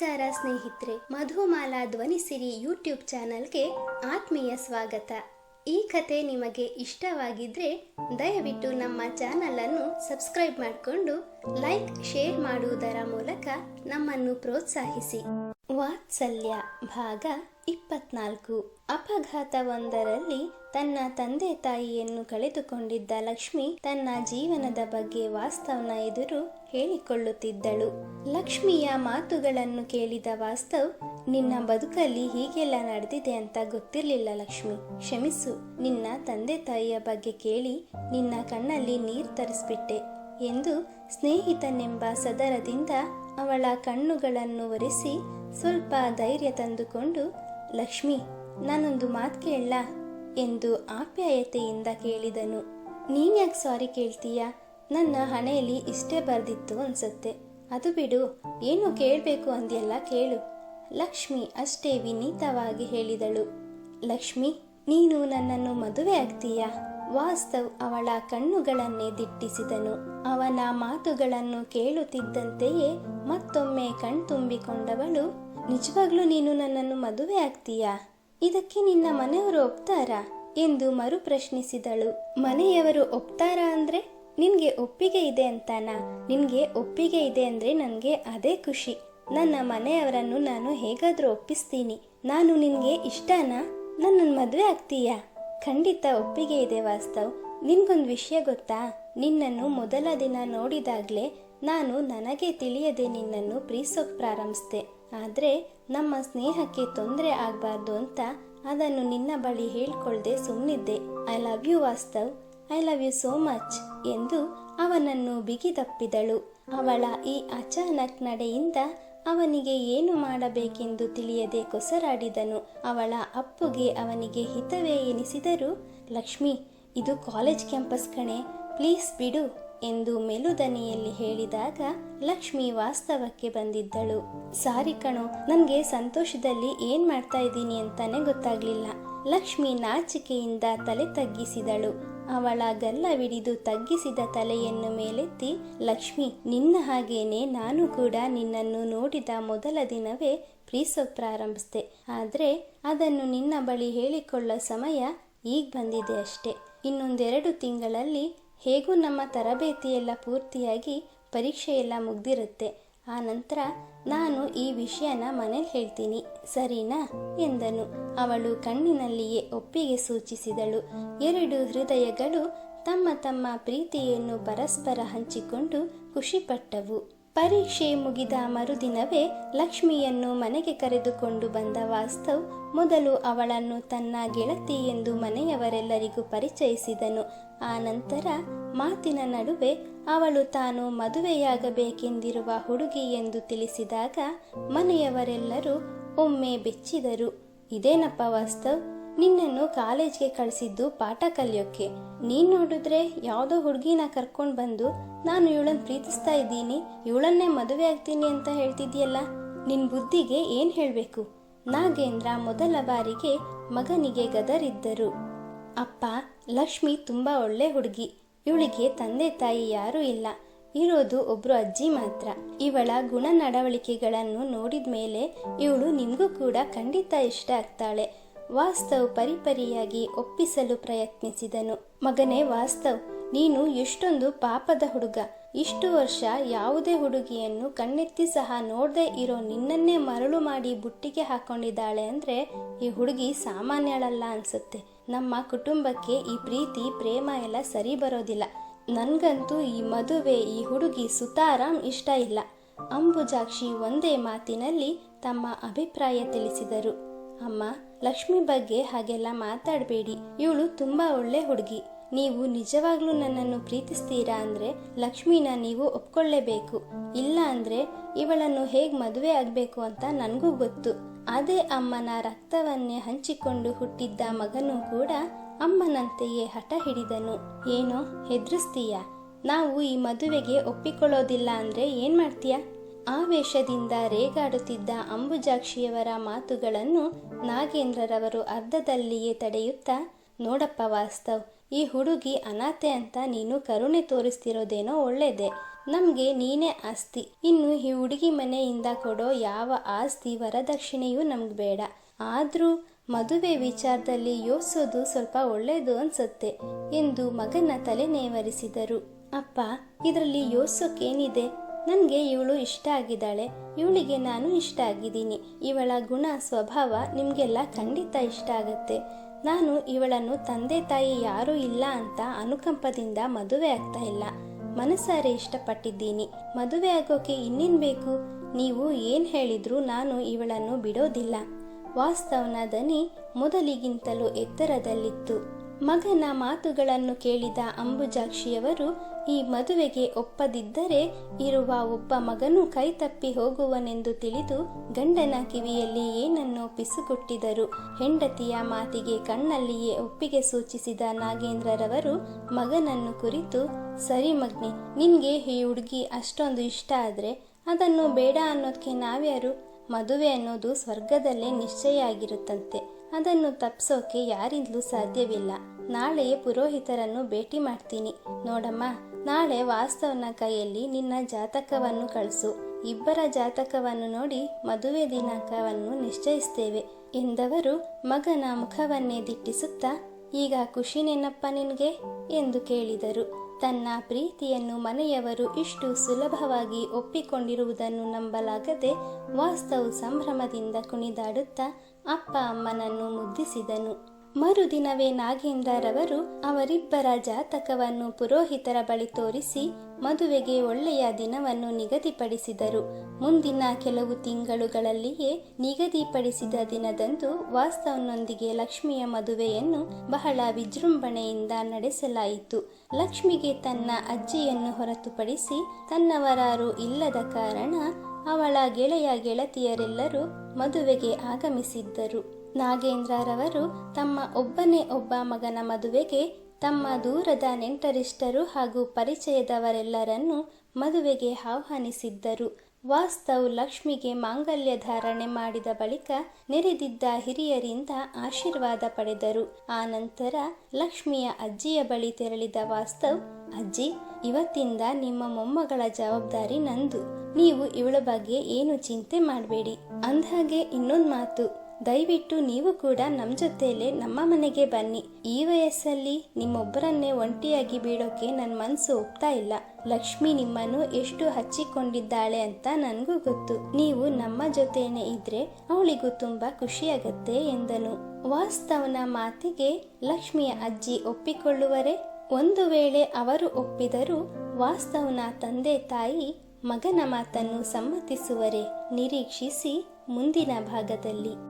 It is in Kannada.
ನಮಸ್ಕಾರ ಸ್ನೇಹಿತರೆ, ಮಧುಮಾಲಾ ಧ್ವನಿಸಿರಿ ಯೂಟ್ಯೂಬ್ ಚಾನಲ್ಗೆ ಆತ್ಮೀಯ ಸ್ವಾಗತ. ಈ ಕತೆ ನಿಮಗೆ ಇಷ್ಟವಾಗಿದ್ರೆ ದಯವಿಟ್ಟು ನಮ್ಮ ಚಾನಲ್ ಅನ್ನು ಸಬ್ಸ್ಕ್ರೈಬ್ ಮಾಡಿಕೊಂಡು ಲೈಕ್, ಶೇರ್ ಮಾಡುವುದರ ಮೂಲಕ ನಮ್ಮನ್ನು ಪ್ರೋತ್ಸಾಹಿಸಿ. ವಾತ್ಸಲ್ಯ, ಭಾಗ ಇಪ್ಪತ್ನಾಲ್ಕು. ಅಪಘಾತವೊಂದರಲ್ಲಿ ತನ್ನ ತಂದೆ ತಾಯಿಯನ್ನು ಕಳೆದುಕೊಂಡಿದ್ದ ಲಕ್ಷ್ಮಿ ತನ್ನ ಜೀವನದ ಬಗ್ಗೆ ವಾಸ್ತವನ ಎದುರು ಹೇಳಿಕೊಳ್ಳುತ್ತಿದ್ದಳು. ಲಕ್ಷ್ಮಿಯ ಮಾತುಗಳನ್ನು ಕೇಳಿದ ವಾಸ್ತವ್, ನಿನ್ನ ಬದುಕಲ್ಲಿ ಹೀಗೆಲ್ಲ ನಡೆದಿದೆ ಅಂತ ಗೊತ್ತಿರಲಿಲ್ಲ ಲಕ್ಷ್ಮಿ. ಕ್ಷಮಿಸು. ನಿನ್ನ ತಂದೆ ತಾಯಿಯ ಬಗ್ಗೆ ಕೇಳಿ ನಿನ್ನ ಕಣ್ಣಲ್ಲಿ ನೀರು ತರಿಸ್ಬಿಟ್ಟೆ ಎಂದು ಸ್ನೇಹಿತನೆಂಬ ಸದರದಿಂದ ಅವಳ ಕಣ್ಣುಗಳನ್ನು ಒರೆಸಿ ಸ್ವಲ್ಪ ಧೈರ್ಯ ತಂದುಕೊಂಡು, ಲಕ್ಷ್ಮಿ, ನಾನೊಂದು ಮಾತು ಕೇಳಲ್ಲ ಎಂದು ಆಪ್ಯಾಯತೆಯಿಂದ ಕೇಳಿದನು. ನೀನ್ಯಾಕೆ ಸಾರಿ ಕೇಳ್ತೀಯ? ನನ್ನ ಹಣೆಯಲ್ಲಿ ಇಷ್ಟೇ ಬರ್ದಿತ್ತು ಅನ್ಸತ್ತೆ. ಅದು ಬಿಡು, ಏನು ಕೇಳಬೇಕು ಅಂದ್ಯಲ್ಲ ಕೇಳು. ಲಕ್ಷ್ಮಿ ಅಷ್ಟೇ ವಿನೀತವಾಗಿ ಹೇಳಿದಳು. ಲಕ್ಷ್ಮಿ, ನೀನು ನನ್ನನ್ನು ಮದುವೆ ಆಗ್ತೀಯಾ? ವಾಸ್ತವ್ ಅವಳ ಕಣ್ಣುಗಳನ್ನೇ ದಿಟ್ಟಿಸಿದನು. ಅವನ ಮಾತುಗಳನ್ನು ಕೇಳುತ್ತಿದ್ದಂತೆಯೇ ಮತ್ತೊಮ್ಮೆ ಕಣ್ತುಂಬಿಕೊಂಡವಳು ನಿಜವಾಗ್ಲೂ ನೀನು ನನ್ನನ್ನು ಮದುವೆ ಆಗ್ತೀಯಾ? ಇದಕ್ಕೆ ನಿನ್ನ ಮನೆಯವರು ಒಪ್ತಾರಾ? ಎಂದು ಮರು ಪ್ರಶ್ನಿಸಿದಳು. ಮನೆಯವರು ಒಪ್ತಾರಾ ಅಂದ್ರೆ, ನಿನ್ಗೆ ಒಪ್ಪಿಗೆ ಇದೆ ಅಂತಾನಾ? ನಿನ್ಗೆ ಒಪ್ಪಿಗೆ ಇದೆ ಅಂದ್ರೆ ನನಗೆ ಅದೇ ಖುಷಿ. ನನ್ನ ಮನೆಯವರನ್ನು ನಾನು ಹೇಗಾದ್ರೂ ಒಪ್ಪಿಸ್ತೀನಿ. ನಾನು ನಿನ್ಗೆ ಇಷ್ಟನಾ? ನನ್ನನ್ನು ಮದುವೆ ಆಗ್ತೀಯಾ? ಖಂಡಿತ ಒಪ್ಪಿಗೆ ಇದೆ ವಾಸ್ತವ್. ನಿನ್ಗೊಂದು ವಿಷಯ ಗೊತ್ತಾ? ನಿನ್ನನ್ನು ಮೊದಲ ದಿನ ನೋಡಿದಾಗ್ಲೇ ನಾನು ನನಗೆ ತಿಳಿಯದೆ ನಿನ್ನನ್ನು ಪ್ರೀಸೋಕ್ ಪ್ರಾರಂಭಿಸಿದೆ. ಆದರೆ ನಮ್ಮ ಸ್ನೇಹಕ್ಕೆ ತೊಂದರೆ ಆಗಬಾರ್ದು ಅಂತ ಅದನ್ನು ನಿನ್ನ ಬಳಿ ಹೇಳ್ಕೊಳ್ದೆ ಸುಮ್ಮನಿದ್ದೆ I love you Vastav. I love you so much ಎಂದು ಅವನನ್ನು ಬಿಗಿದಪ್ಪಿದಳು. ಅವಳ ಈ ಅಚಾನಕ್ ನಡೆಯಿಂದ ಅವನಿಗೆ ಏನು ಮಾಡಬೇಕೆಂದು ತಿಳಿಯದೆ ಕೊಸರಾಡಿದನು. ಅವಳ ಅಪ್ಪುಗೆ ಅವನಿಗೆ ಹಿತವೇ ಎನಿಸಿದರೂ, ಲಕ್ಷ್ಮಿ, ಇದು ಕಾಲೇಜ್ ಕ್ಯಾಂಪಸ್ ಕಣೆ, ಪ್ಲೀಸ್ ಬಿಡು ಎಂದು ಮೆಲುದನಿಯಲ್ಲಿ ಹೇಳಿದಾಗ ಲಕ್ಷ್ಮಿ ವಾಸ್ತವಕ್ಕೆ ಬಂದಿದ್ದಳು. ಸಾರಿ ಕಣು, ನನಗೆ ಸಂತೋಷದಲ್ಲಿ ಏನ್ ಮಾಡ್ತಾ ಇದ್ದೀನಿ ಅಂತಾನೆ ಗೊತ್ತಾಗ್ಲಿಲ್ಲ. ಲಕ್ಷ್ಮಿ ನಾಚಿಕೆಯಿಂದ ತಲೆ ತಗ್ಗಿಸಿದಳು. ಅವಳ ಗಲ್ಲವಿಡಿದು ತಗ್ಗಿಸಿದ ತಲೆಯನ್ನು ಮೇಲೆತ್ತಿ, ಲಕ್ಷ್ಮಿ, ನಿನ್ನ ಹಾಗೇನೆ ನಾನು ಕೂಡ ನಿನ್ನನ್ನು ನೋಡಿದ ಮೊದಲ ದಿನವೇ ಪ್ರೀಸೋಕ್ ಪ್ರಾರಂಭಿಸಿದೆ. ಆದರೆ ಅದನ್ನು ನಿನ್ನ ಬಳಿ ಹೇಳಿಕೊಳ್ಳೋ ಸಮಯ ಈಗ ಬಂದಿದೆ ಅಷ್ಟೆ. ಇನ್ನೊಂದೆರಡು ತಿಂಗಳಲ್ಲಿ ಹೇಗೂ ನಮ್ಮ ತರಬೇತಿಯೆಲ್ಲ ಪೂರ್ತಿಯಾಗಿ ಪರೀಕ್ಷೆಯೆಲ್ಲ ಮುಗ್ದಿರುತ್ತೆ. ಆ ನಂತರ ನಾನು ಈ ವಿಷಯನ ಮನೇಲಿ ಹೇಳ್ತೀನಿ. ಸರಿನಾ? ಎಂದನು. ಅವಳು ಕಣ್ಣಿನಲ್ಲಿಯೇ ಒಪ್ಪಿಗೆ ಸೂಚಿಸಿದಳು. ಎರಡು ಹೃದಯಗಳು ತಮ್ಮ ತಮ್ಮ ಪ್ರೀತಿಯನ್ನು ಪರಸ್ಪರ ಹಂಚಿಕೊಂಡು ಖುಷಿಪಟ್ಟವು. ಪರೀಕ್ಷೆ ಮುಗಿದ ಮರುದಿನವೇ ಲಕ್ಷ್ಮಿಯನ್ನು ಮನೆಗೆ ಕರೆದುಕೊಂಡು ಬಂದ ವಾಸ್ತವ್ ಮೊದಲು ಅವಳನ್ನು ತನ್ನ ಗೆಳತಿ ಎಂದು ಮನೆಯವರೆಲ್ಲರಿಗೂ ಪರಿಚಯಿಸಿದನು. ಆ ಮಾತಿನ ನಡುವೆ ಅವಳು ತಾನು ಮದುವೆಯಾಗಬೇಕೆಂದಿರುವ ಹುಡುಗಿ ಎಂದು ತಿಳಿಸಿದಾಗ ಮನೆಯವರೆಲ್ಲರೂ ಒಮ್ಮೆ ಬೆಚ್ಚಿದರು. ಇದೇನಪ್ಪ ವಾಸ್ತವ್? ನಿನ್ನನ್ನು ಕಾಲೇಜ್ಗೆ ಕಳಿಸಿದ್ದು ಪಾಠ ಕಲಿಯೋಕೆ. ನೀನ್ ನೋಡಿದ್ರೆ ಯಾವುದೋ ಹುಡುಗಿನ ಕರ್ಕೊಂಡು ಬಂದು ನಾನು ಇವಳನ್ನ ಪ್ರೀತಿಸ್ತಾ ಇದ್ದೀನಿ. ಇವಳನ್ನೇ ಮದುವೆ ಆಗ್ತೀನಿ ಅಂತ ಹೇಳ್ತಿದ್ಯಲ್ಲ? ನಿನ್ ಬುದ್ಧಿಗೆ ಏನ್ ಹೇಳಬೇಕು? ನಾಗೇಂದ್ರ ಮೊದಲ ಬಾರಿಗೆ ಮಗನಿಗೆ ಗದರಿದ್ದರು. ಅಪ್ಪ, ಲಕ್ಷ್ಮಿ ತುಂಬಾ ಒಳ್ಳೆ ಹುಡುಗಿ. ಇವಳಿಗೆ ತಂದೆ ತಾಯಿ ಯಾರೂ ಇಲ್ಲ. ಇರೋದು ಒಬ್ರು ಅಜ್ಜಿ ಮಾತ್ರ. ಇವಳ ಗುಣ ನಡವಳಿಕೆಗಳನ್ನು ನೋಡಿದ ಮೇಲೆ ಇವಳು ನಿಮಗೂ ಕೂಡ ಖಂಡಿತ ಇಷ್ಟ ಆಗ್ತಾಳೆ. ವಾಸ್ತವ್ ಪರಿಪರಿಯಾಗಿ ಒಪ್ಪಿಸಲು ಪ್ರಯತ್ನಿಸಿದನು. ಮಗನೇ ವಾಸ್ತವ್, ನೀನು ಎಷ್ಟೊಂದು ಪಾಪದ ಹುಡುಗ. ಇಷ್ಟು ವರ್ಷ ಯಾವುದೇ ಹುಡುಗಿಯನ್ನು ಕಣ್ಣೆತ್ತಿ ಸಹ ನೋಡದೆ ಇರೋ ನಿನ್ನನ್ನೇ ಮರಳು ಮಾಡಿ ಬುಟ್ಟಿಗೆ ಹಾಕೊಂಡಿದ್ದಾಳೆ ಅಂದ್ರೆ ಈ ಹುಡುಗಿ ಸಾಮಾನ್ಯಳಲ್ಲ ಅನ್ಸುತ್ತೆ. ನಮ್ಮ ಕುಟುಂಬಕ್ಕೆ ಈ ಪ್ರೀತಿ, ಪ್ರೇಮ ಎಲ್ಲ ಸರಿ ಬರೋದಿಲ್ಲ. ನನಗಂತೂ ಈ ಮದುವೆ, ಈ ಹುಡುಗಿ ಸುತಾರಾಮ್ ಇಷ್ಟ ಇಲ್ಲ. ಅಂಬುಜಾಕ್ಷಿ ಒಂದೇ ಮಾತಿನಲ್ಲಿ ತಮ್ಮ ಅಭಿಪ್ರಾಯ ತಿಳಿಸಿದರು. ಅಮ್ಮ, ಲಕ್ಷ್ಮಿ ಬಗ್ಗೆ ಹಾಗೆಲ್ಲ ಮಾತಾಡಬೇಡಿ. ಇವಳು ತುಂಬ ಒಳ್ಳೆ ಹುಡುಗಿ. ನೀವು ನಿಜವಾಗ್ಲೂ ನನ್ನನ್ನು ಪ್ರೀತಿಸ್ತೀರಾ ಅಂದ್ರೆ ಲಕ್ಷ್ಮಿನ ನೀವು ಒಪ್ಕೊಳ್ಳೇಬೇಕು. ಇಲ್ಲ ಅಂದ್ರೆ ಇವಳನ್ನು ಹೇಗ್ ಮದುವೆ ಆಗ್ಬೇಕು ಅಂತ ನನಗೂ ಗೊತ್ತು. ಅದೇ ಅಮ್ಮನ ರಕ್ತವನ್ನೇ ಹಂಚಿಕೊಂಡು ಹುಟ್ಟಿದ್ದ ಮಗನೂ ಕೂಡ ಅಮ್ಮನಂತೆಯೇ ಹಠ ಹಿಡಿದನು. ಏನೋ, ಹೆದರಿಸ್ತೀಯ? ನಾವು ಈ ಮದುವೆಗೆ ಒಪ್ಪಿಕೊಳ್ಳೋದಿಲ್ಲ ಅಂದ್ರೆ ಏನ್ ಮಾಡ್ತೀಯ? ಆವೇಶದಿಂದ ರೇಗಾಡುತ್ತಿದ್ದ ಅಂಬುಜಾಕ್ಷಿಯವರ ಮಾತುಗಳನ್ನು ನಾಗೇಂದ್ರರವರು ಅರ್ಧದಲ್ಲಿಯೇ ತಡೆಯುತ್ತಾ, ನೋಡಪ್ಪ ವಾಸ್ತವ್ ಈ ಹುಡುಗಿ ಅನಾಥೆ ಅಂತ ನೀನು ಕರುಣೆ ತೋರಿಸ್ತಿರೋದೇನೋ ಒಳ್ಳೇದೆ. ನಮ್ಗೆ ನೀನೇ ಆಸ್ತಿ. ಇನ್ನು ಈ ಹುಡುಗಿ ಮನೆಯಿಂದ ಕೊಡೋ ಯಾವ ಆಸ್ತಿ ವರದಕ್ಷಿಣೆಯೂ ನಮ್ಗೆ ಬೇಡ. ಆದ್ರೂ ಮದುವೆ ವಿಚಾರದಲ್ಲಿ ಯೋಚಿಸೋದು ಸ್ವಲ್ಪ ಒಳ್ಳೇದು ಅನ್ಸುತ್ತೆ ಎಂದು ಮಗನ ತಲೆ ನೇವರಿಸಿದರು. ಅಪ್ಪ, ಇದರಲ್ಲಿ ಯೋಚಿಸೋಕೇನಿದೆ? ನನಗೆ ಇವಳು ಇಷ್ಟ ಆಗಿದ್ದಾಳೆ. ಇವಳಿಗೆ ನಾನು ಇಷ್ಟ ಆಗಿದ್ದೀನಿ. ಇವಳ ಗುಣ, ಸ್ವಭಾವ ನಿಮಗೆಲ್ಲ ಖಂಡಿತ ಇಷ್ಟ ಆಗುತ್ತೆ. ನಾನು ಇವಳನ್ನು ತಂದೆ ತಾಯಿ ಯಾರೂ ಇಲ್ಲ ಅಂತ ಅನುಕಂಪದಿಂದ ಮದುವೆ ಆಗ್ತಾ ಇಲ್ಲ. ಮನಸಾರೆ ಇಷ್ಟಪಟ್ಟಿದ್ದೀನಿ. ಮದುವೆ ಆಗೋಕೆ ಇನ್ನೇನು ಬೇಕು? ನೀವು ಏನು ಹೇಳಿದ್ರೂ ನಾನು ಇವಳನ್ನು ಬಿಡೋದಿಲ್ಲ. ವಾಸ್ತವನ ದನಿ ಮೊದಲಿಗಿಂತಲೂ ಎತ್ತರದಲ್ಲಿತ್ತು. ಮಗನ ಮಾತುಗಳನ್ನು ಕೇಳಿದ ಅಂಬುಜಾಕ್ಷಿಯವರು, ಈ ಮದುವೆಗೆ ಒಪ್ಪದಿದ್ದರೆ ಇರುವ ಒಬ್ಬ ಮಗನು ಕೈತಪ್ಪಿ ಹೋಗುವನೆಂದು ತಿಳಿದು ಗಂಡನ ಕಿವಿಯಲ್ಲಿ ಏನನ್ನೋ ಪಿಸುಗುಟ್ಟಿದರು. ಹೆಂಡತಿಯ ಮಾತಿಗೆ ಕಣ್ಣಲ್ಲಿಯೇ ಒಪ್ಪಿಗೆ ಸೂಚಿಸಿದ ನಾಗೇಂದ್ರರವರು ಮಗನನ್ನು ಕುರಿತು, ಸರಿ ಮಗ್ನಿ, ನಿನ್ಗೆ ಈ ಹುಡುಗಿ ಅಷ್ಟೊಂದು ಇಷ್ಟ ಆದರೆ ಅದನ್ನು ಬೇಡ ಅನ್ನೋದಕ್ಕೆ ನಾವ್ಯಾರು? ಮದುವೆ ಅನ್ನೋದು ಸ್ವರ್ಗದಲ್ಲೇ ನಿಶ್ಚಯ ಆಗಿರುತ್ತಂತೆ. ಅದನ್ನು ತಪ್ಸೋಕೆ ಯಾರಿಂದಲೂ ಸಾಧ್ಯವಿಲ್ಲ. ನಾಳೆ ಪುರೋಹಿತರನ್ನು ಭೇಟಿ ಮಾಡ್ತೀನಿ. ನೋಡಮ್ಮ, ನಾಳೆ ವಾಸ್ತವನ ಕೈಯಲ್ಲಿ ನಿನ್ನ ಜಾತಕವನ್ನು ಕಳಿಸು. ಇಬ್ಬರ ಜಾತಕವನ್ನು ನೋಡಿ ಮದುವೆ ದಿನಾಂಕವನ್ನು ನಿಶ್ಚಯಿಸ್ತೇವೆ ಎಂದವರು ಮಗನ ಮುಖವನ್ನೇ ದಿಟ್ಟಿಸುತ್ತಾ, ಈಗ ಖುಷಿ ನೆನಪ್ಪ ನಿನಗೆ? ಎಂದು ಕೇಳಿದರು. ತನ್ನ ಪ್ರೀತಿಯನ್ನು ಮನೆಯವರು ಇಷ್ಟು ಸುಲಭವಾಗಿ ಒಪ್ಪಿಕೊಂಡಿರುವುದನ್ನು ನಂಬಲಾಗದೆ ವಾಸ್ತವ ಸಂಭ್ರಮದಿಂದ ಕುಣಿದಾಡುತ್ತಾ ಅಪ್ಪ ಅಮ್ಮನನ್ನು ಮುದ್ದಿಸಿದನು. ಮರುದಿನವೇ ನಾಗೇಂದ್ರರವರು ಅವರಿಬ್ಬರ ಜಾತಕವನ್ನು ಪುರೋಹಿತರ ಬಳಿ ತೋರಿಸಿ ಮದುವೆಗೆ ಒಳ್ಳೆಯ ದಿನವನ್ನು ನಿಗದಿಪಡಿಸಿದರು. ಮುಂದಿನ ಕೆಲವು ತಿಂಗಳುಗಳಲ್ಲಿಯೇ ನಿಗದಿಪಡಿಸಿದ ದಿನದಂದು ವಾಸ್ತವನೊಂದಿಗೆ ಲಕ್ಷ್ಮಿಯ ಮದುವೆಯನ್ನು ಬಹಳ ವಿಜೃಂಭಣೆಯಿಂದ ನಡೆಸಲಾಯಿತು. ಲಕ್ಷ್ಮಿಗೆ ತನ್ನ ಅಜ್ಜಿಯನ್ನು ಹೊರತುಪಡಿಸಿ ತನ್ನವರಾರು ಇಲ್ಲದ ಕಾರಣ ಅವಳ ಗೆಳೆಯ ಗೆಳತಿಯರೆಲ್ಲರೂ ಮದುವೆಗೆ ಆಗಮಿಸಿದ್ದರು. ನಾಗೇಂದ್ರರವರು ತಮ್ಮ ಒಬ್ಬನೇ ಒಬ್ಬ ಮಗನ ಮದುವೆಗೆ ತಮ್ಮ ದೂರದ ನೆಂಟರಿಷ್ಟರು ಹಾಗೂ ಪರಿಚಯದವರೆಲ್ಲರನ್ನು ಮದುವೆಗೆ ಆಹ್ವಾನಿಸಿದ್ದರು. ವಾಸ್ತವ್ ಲಕ್ಷ್ಮಿಗೆ ಮಾಂಗಲ್ಯ ಧಾರಣೆ ಮಾಡಿದ ಬಳಿಕ ನೆರೆದಿದ್ದ ಹಿರಿಯರಿಂದ ಆಶೀರ್ವಾದ ಪಡೆದರು. ಆ ನಂತರ ಲಕ್ಷ್ಮಿಯ ಅಜ್ಜಿಯ ಬಳಿ ತೆರಳಿದ ವಾಸ್ತವ್, ಅಜ್ಜಿ, ಇವತ್ತಿಂದ ನಿಮ್ಮ ಮೊಮ್ಮಗಳ ಜವಾಬ್ದಾರಿ ನಂದು. ನೀವು ಇವಳ ಬಗ್ಗೆ ಏನು ಚಿಂತೆ ಮಾಡಬೇಡಿ. ಅಂದ್ಹಾಗೆ ಇನ್ನೊಂದು ಮಾತು. ದಯವಿಟ್ಟು ನೀವು ಕೂಡ ನಮ್ಮ ಜೊತೆಯಲ್ಲೇ ನಮ್ಮ ಮನೆಗೆ ಬನ್ನಿ. ಈ ವಯಸ್ಸಲ್ಲಿ ನಿಮ್ಮೊಬ್ಬರನ್ನೇ ಒಂಟಿಯಾಗಿ ಬೀಳೋಕೆ ನನ್ನ ಮನಸ್ಸು ಒಪ್ತಾ ಇಲ್ಲ. ಲಕ್ಷ್ಮಿ ನಿಮ್ಮನ್ನು ಎಷ್ಟು ಹಚ್ಚಿಕೊಂಡಿದ್ದಾಳೆ ಅಂತ ನನಗೂ ಗೊತ್ತು. ನೀವು ನಮ್ಮ ಜೊತೆಯೇ ಇದ್ರೆ ಅವಳಿಗೂ ತುಂಬಾ ಖುಷಿಯಾಗತ್ತೆ ಎಂದನು. ವಾಸ್ತವನ ಮಾತಿಗೆ ಲಕ್ಷ್ಮಿಯ ಅಜ್ಜಿ ಒಪ್ಪಿಕೊಳ್ಳುವರೆ, ಒಂದು ವೇಳೆ ಅವರು ಒಪ್ಪಿದರೂ ವಾಸ್ತವನ ತಂದೆ ತಾಯಿ ಮಗನ ಮಾತನ್ನು ಸಮ್ಮತಿಸುವರೆ ನಿರೀಕ್ಷಿಸಿ ಮುಂದಿನ ಭಾಗದಲ್ಲಿ.